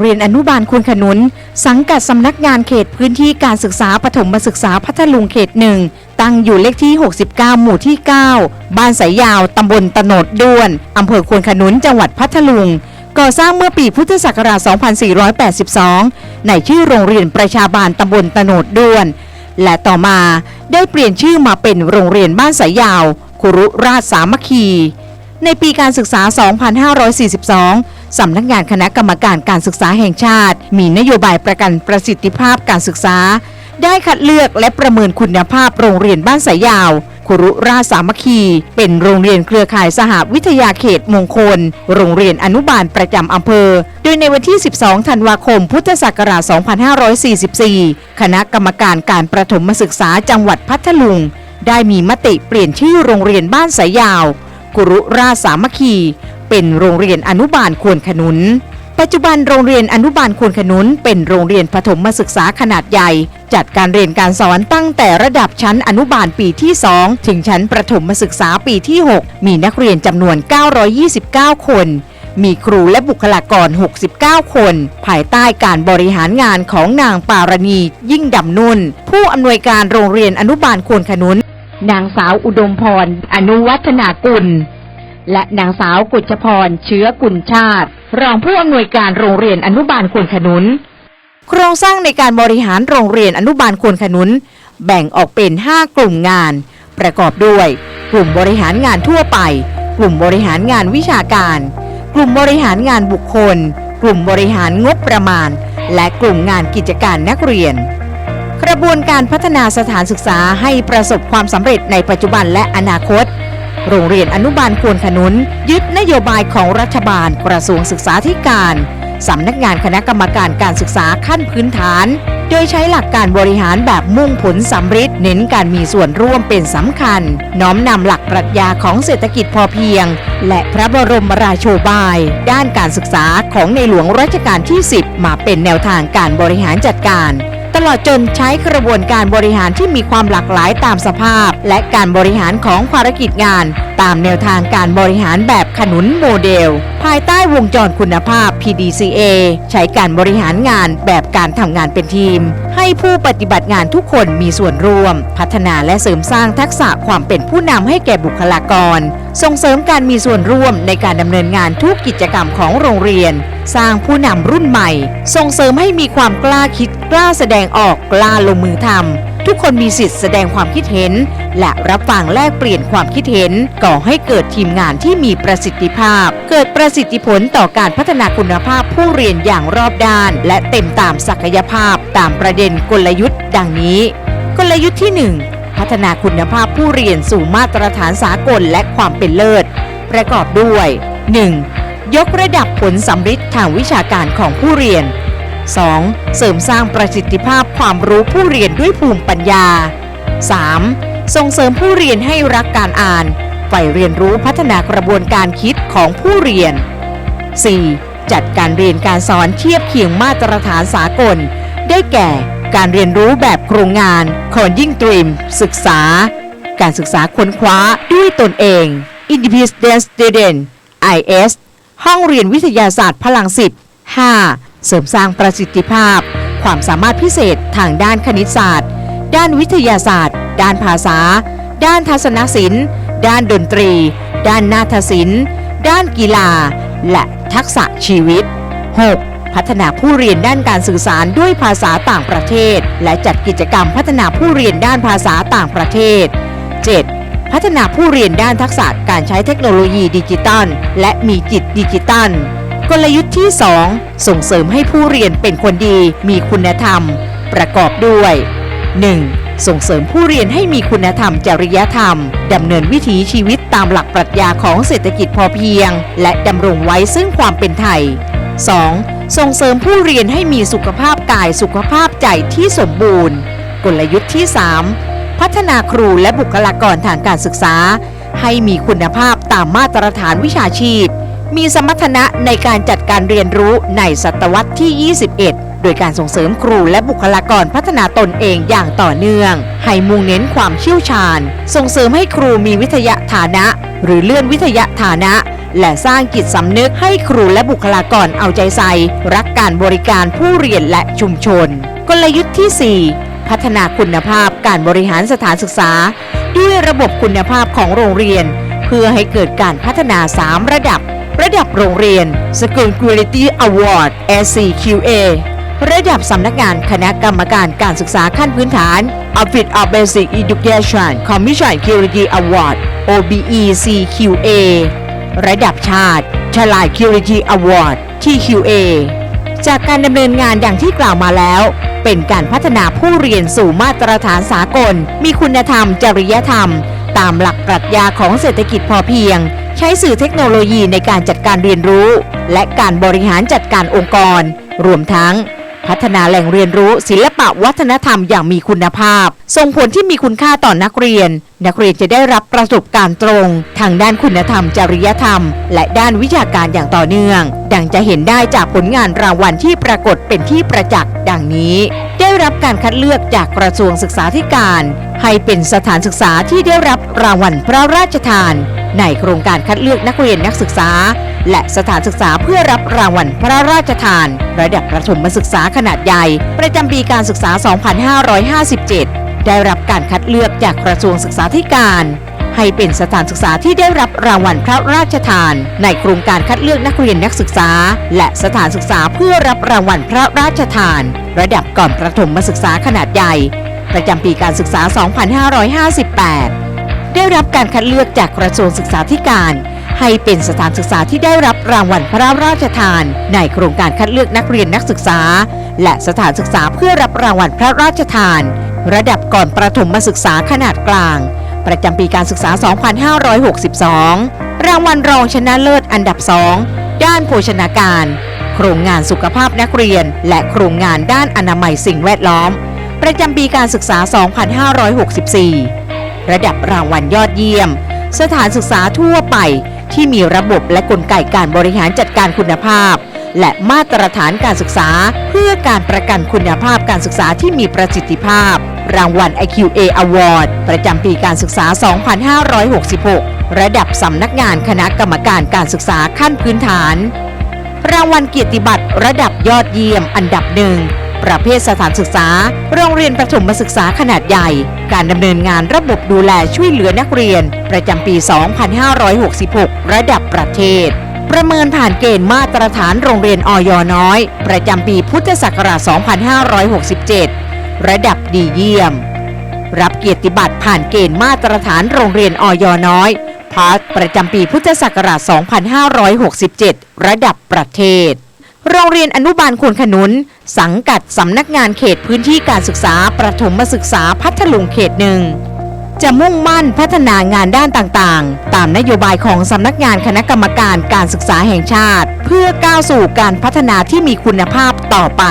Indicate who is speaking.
Speaker 1: โรงเรียนอนุบาลควนขนุน สังกัดสำนักงานเขตพื้นที่การศึกษาปฐมศึกษาพัทลุงเขตหนึ่งตั้งอยู่เลขที่ 69 หมู่ที่ 9 บ้านสายยาวตำบลตโนดด้วนอำเภอควนขนุนจังหวัดพัทลุง ก่อสร้างเมื่อปีพุทธศักราช 2482 ในชื่อโรงเรียนประชาบาลตำบลตโนดด้วน และต่อมาได้เปลี่ยนชื่อมาเป็นโรงเรียนบ้านสายยาว คุรุราชสามัคคี ในปีการศึกษา 2542 สำนักงานคณะกรรมการการศึกษาแห่งชาติ มีนโยบายประกันประสิทธิภาพการศึกษา ได้คัดเลือกและประเมินคุณภาพโรงเรียนบ้านสายยาวคุรุราสามัคคี เป็นโรงเรียนเครือข่ายสหวิทยาเขตมงคล โรงเรียนอนุบาลประจำอำเภอ โดยในวันที่ 12 ธันวาคม พุทธศักราช 2544 คณะกรรมการการประถมศึกษาจังหวัดพัทลุง ได้มีมติเปลี่ยนชื่อโรงเรียนบ้านสายยาวกุรุราสามัคคี เป็นโรงเรียนอนุบาลควรขนุน ปัจจุบันโรงเรียนอนุบาลควรขนุน เป็นโรงเรียนปฐมศึกษาขนาดใหญ่ จัดการเรียนการสอนตั้งแต่ระดับชั้นอนุบาลปีที่ 2 ถึงชั้นประถมศึกษาปีที่ 6 มีนักเรียนจำนวน 929 คนมีครูและบุคลากร 69 คน ภายใต้การบริหารงานของนางปารณี ยิ่งดำนุ่น ผู้อำนวยการโรงเรียนอนุบาลควรขนุน นางสาวอุดมพร อนุวัฒนากุล และนางสาวกุจพรเชื้อกุลชาติ รองผู้อำนวยการโรงเรียนอนุบาลควรขนุน โครงสร้างในการบริหารโรงเรียนอนุบาลควรขนุน แบ่งออกเป็น 5 กลุ่มงาน ประกอบด้วย กลุ่มบริหารงานทั่วไป กลุ่มบริหารงานวิชาการ กลุ่มบริหารงานบุคคล กลุ่มบริหารงบประมาณ และกลุ่มงานกิจการนักเรียนกระบวนการพัฒนาสถานศึกษาให้ประสบความสำเร็จในปัจจุบันและอนาคต โรงเรียนอนุบาลควรขนุน ยึดนโยบายของรัฐบาลกระทรวงศึกษาธิการ สำนักงานคณะกรรมการการศึกษาขั้นพื้นฐาน โดยใช้หลักการบริหารแบบมุ่งผลสำฤทธิ์เน้นการมีส่วนร่วมเป็นสำคัญ น้อมนำหลักปรัชญาของเศรษฐกิจพอเพียง และพระบรมราโชบาย ด้านการศึกษาของในหลวงรัชกาลที่ 10 มาเป็นแนวทางการบริหารจัดการ ตลอดจนใช้กระบวนการบริหารที่มีความหลากหลายตามสภาพ และการบริหารของภารกิจงาน ตามแนวทางการบริหารแบบขนุนโมเดล ภายใต้วงจรคุณภาพ PDCA ใช้การบริหารงานแบบการทำงานเป็นทีม ให้ผู้ปฏิบัติงานทุกคนมีส่วนร่วม พัฒนาและเสริมสร้างทักษะความเป็นผู้นำให้แก่บุคลากร ส่งเสริมการมีส่วนร่วมในการดำเนินงานทุกกิจกรรมของโรงเรียน สร้างผู้นำรุ่นใหม่ ส่งเสริมให้มีความกล้าคิดกล้าแสดงออกกล้าลงมือทำ ทุกคนมีสิทธิ์แสดงความคิดเห็น และรับฟังแลกเปลี่ยนความคิดเห็นก่อให้เกิดทีมงานที่มีประสิทธิภาพ เกิดประสิทธิผลต่อการพัฒนาคุณภาพผู้เรียนอย่างรอบด้าน และเต็มตามศักยภาพตามประเด็นกลยุทธ์ ดังนี้ กลยุทธ์ที่ 1 พัฒนาคุณภาพผู้เรียนสู่มาตรฐานสากลและความเป็นเลิศ ประกอบด้วย 1. ยกระดับผลสำฤทธิ์ทางวิชาการของผู้เรียน 2. เสริมสร้างประสิทธิภาพความรู้ผู้เรียนด้วยภูมิปัญญา 3. ส่งเสริมผู้เรียนให้รักการอ่านใฝ่เรียนรู้พัฒนากระบวนการคิดของผู้เรียน 4. จัดการเรียนการสอนเทียบเคียงมาตรฐานสากล ได้แก่การเรียนรู้แบบโครงงาน Coding Dream ศึกษา การศึกษาค้นคว้าด้วยตนเอง Independent Student IS ห้องเรียนวิทยาศาสตร์พลังสิบ 5. เสริมสร้างประสิทธิภาพ ความสามารถพิเศษทางด้านคณิตศาสตร์ ด้านวิทยาศาสตร์ ด้านภาษา ด้านทัศนศิลป์ ด้านดนตรี ด้านนาฏศิลป์ ด้านกีฬา และทักษะชีวิต 6. พัฒนาผู้เรียนด้านการสื่อสารด้วยภาษาต่างประเทศ และจัดกิจกรรมพัฒนาผู้เรียนด้านภาษาต่างประเทศ 7. พัฒนาผู้เรียนด้านทักษะการใช้เทคโนโลยีดิจิตัลและมีจิตดิจิตัล กลยุทธ์ที่ 2 ส่งเสริมให้ผู้เรียนเป็นคนดีมีคุณธรรม ประกอบด้วย 1. ส่งเสริมผู้เรียนให้มีคุณธรรมจริยธรรม ดำเนินวิถีชีวิตตามหลักปรัชญาของเศรษฐกิจพอเพียง และดำรงไว้ซึ่งความเป็นไทย 2. ส่งเสริมผู้เรียนให้มีสุขภาพกายสุขภาพใจที่สมบูรณ์ กลยุทธ์ที่ 3 พัฒนาครูและบุคลากรทางการศึกษา ให้มีคุณภาพตามมาตรฐานวิชาชีพ มีสมรรถนะในการจัดการเรียนรู้ในศตวรรษที่ 21 โดยการส่งเสริมครูและบุคลากรพัฒนาตนเองอย่างต่อเนื่อง ให้มุ่งเน้นความเชี่ยวชาญ ส่งเสริมให้ครูมีวิทยาฐานะ หรือเลื่อนวิทยาฐานะและสร้างจิตสำนึกให้ครูและบุคลากรเอาใจใส่ รักการบริการผู้เรียนและชุมชน กลยุทธ์ที่ 4 พัฒนาคุณภาพการบริหารสถานศึกษา ด้วยระบบคุณภาพของโรงเรียน เพื่อให้เกิดการพัฒนา 3 ระดับ ระดับโรงเรียน School Quality Award SCQA ระดับสำนักงานคณะกรรมการการศึกษาขั้นพื้นฐาน Office of Basic Education Commission Quality Award OBE CQA ระดับชาติ ฉลาด Quality Award TQA จากการดำเนินงานอย่างที่กล่าวมาแล้ว เป็นการพัฒนาผู้เรียนสู่มาตรฐานสากล มีคุณธรรม จริยธรรม ตามหลักปรัชญาของเศรษฐกิจพอเพียง ใช้สื่อเทคโนโลยีในการจัดการเรียนรู้ และการบริหารจัดการองค์กร รวมทั้ง พัฒนาแหล่งเรียนรู้ศิลปะวัฒนธรรมอย่างมีคุณภาพ ส่งผลที่มีคุณค่าต่อนักเรียน นักเรียนจะได้รับประสบการณ์ตรง ทางด้านคุณธรรม จริยธรรม และด้านวิชาการอย่างต่อเนื่อง ดังจะเห็นได้จากผลงานรางวัลที่ปรากฏเป็นที่ประจักษ์ดังนี้ ได้รับการคัดเลือกจากกระทรวงศึกษาธิการ ให้เป็นสถานศึกษาที่ได้รับรางวัลพระราชทาน ในโครงการคัดเลือกนักเรียนนักศึกษา และสถานศึกษาเพื่อรับรางวัลพระราชทาน ระดับประถมศึกษาขนาดใหญ่ ประจำปีการศึกษา 2557 ได้รับการคัดเลือกจากกระทรวงศึกษาธิการ ให้เป็นสถานศึกษาที่ได้รับรางวัลพระราชทาน ในโครงการคัดเลือกนักเรียนนักศึกษา และสถานศึกษาเพื่อรับรางวัลพระราชทาน ระดับก่อนประถมศึกษาขนาดใหญ่ ประจำปีการศึกษา 2558 ได้รับการคัดเลือกจากกระทรวงศึกษาธิการ ให้เป็นสถานศึกษาที่ได้รับรางวัลพระราชทาน ในโครงการคัดเลือกนักเรียนนักศึกษา และสถานศึกษาเพื่อรับรางวัลพระราชทาน ระดับก่อนประถมศึกษาขนาดกลาง ประจำปีการศึกษา 2562 รางวัลรองชนะเลิศอันดับ2ด้านโภชนาการ โครงงานสุขภาพนักเรียน และโครงงานด้านอนามัยสิ่งแวดล้อม ประจำปีการศึกษา 2564 ระดับรางวัลยอดเยี่ยม สถานศึกษาทั่วไปที่มีระบบและกลไกการบริหารจัดการคุณภาพ และมาตรฐานการศึกษา เพื่อการประกันคุณภาพการศึกษาที่มีประสิทธิภาพ รางวัล IQA Award ประจำปีการศึกษา 2566 ระดับสำนักงานคณะกรรมการการศึกษาขั้นพื้นฐาน รางวัลเกียรติบัตรระดับยอดเยี่ยมอันดับหนึ่ง ประเภทสถานศึกษา โรงเรียนประถมศึกษาขนาดใหญ่ การดำเนินงานระบบดูแลช่วยเหลือนักเรียน ประจำปี 2566 ระดับประเทศ ประเมินผ่านเกณฑ์มาตรฐานโรงเรียนออยน้อย ประจำปีพุทธศักราช 2567 ระดับดีเยี่ยม รับเกียรติบัตรผ่านเกณฑ์มาตรฐานโรงเรียนออยน้อยพาสประจำปีพุทธศักราช 2567 ระดับประเทศ โรงเรียนอนุบาลควนขนุน สังกัดสำนักงานเขตพื้นที่การศึกษาประถมศึกษาพัทลุงเขตหนึ่งจะมุ่งมั่นพัฒนางานด้านต่างๆ ตามนโยบายของสำนักงานคณะกรรมการการศึกษาแห่งชาติ เพื่อก้าวสู่การพัฒนาที่มีคุณภาพต่อไป